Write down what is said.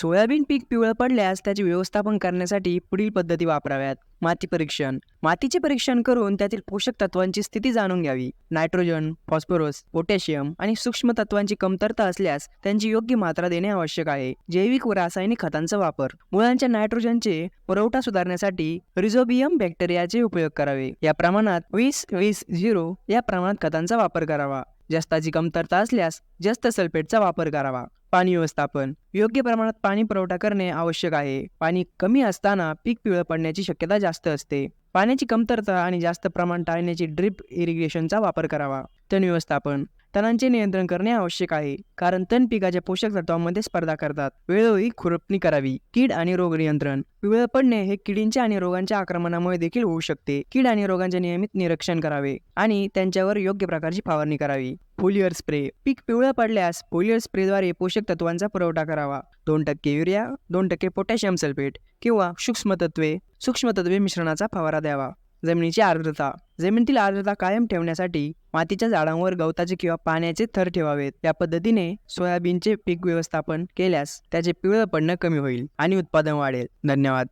Soybean पीक पिवळं पडल्यास त्याचे व्यवस्थापन करण्यासाठी पुढील पद्धती वापराव्यात. माती परीक्षण. मातीचे परीक्षण करून त्यातील पोषक तत्वांची स्थिती जाणून घ्यावी. नायट्रोजन फॉस्फरस पोटॅशियम आणि सूक्ष्म तत्वांची कमतरता असल्यास त्यांची योग्य मात्रा देणे आवश्यक आहे. जैविक व रासायनिक खतांचा वापर. मुळांच्या नायट्रोजनचे पुरवठा सुधारण्यासाठी रिझोबियम बॅक्टेरियाचे उपयोग करावे. या प्रमाणात वीस वीस झिरो या प्रमाणात खतांचा वापर करावा. जस्ताची कमतरता असल्यास जास्त सल्फेटचा वापर करावा. पाणी व्यवस्थापन. योग्य प्रमाणात पाणी पुरवठा करणे आवश्यक आहे. पाणी कमी असताना पीक पिवळं पडण्याची शक्यता जास्त असते. पाण्याची कमतरता आणि जास्त प्रमाण टाळण्याची ड्रिप इरिगेशनचा वापर करावा. तण व्यवस्थापन. तणांचे नियंत्रण करणे आवश्यक आहे कारण तण पिकाच्या पोषक तत्वांमध्ये स्पर्धा करतात. वेळोवेळी खुरपणी करावी. कीड आणि रोग नियंत्रण. पिवळं पडणे हे किडींच्या आणि रोगांच्या आक्रमणामुळे देखील होऊ शकते. कीड आणि रोगांचे नियमित निरीक्षण करावे आणि त्यांच्यावर योग्य प्रकारची फवारणी करावी. Foliar spray. पीक पिवळं पडल्यास फोलियर स्प्रेद्वारे पोषक तत्वांचा पुरवठा करावा. दोन टक्के युरिया दोन टक्के पोटॅशियम सल्फेट. किंवा सूक्ष्म सूक्ष्मतत्वे सूक्ष्म मिश्रणाचा फवारा द्यावा. जमिनीची आर्द्रता जमिनीतील आर्द्रता कायम ठेवण्यासाठी मातीच्या झाडांवर गवताचे किंवा पाण्याचे थर ठेवावेत. या पद्धतीने सोयाबीनचे पीक व्यवस्थापन केल्यास त्याचे पिवळं पडणं कमी होईल आणि उत्पादन वाढेल. धन्यवाद.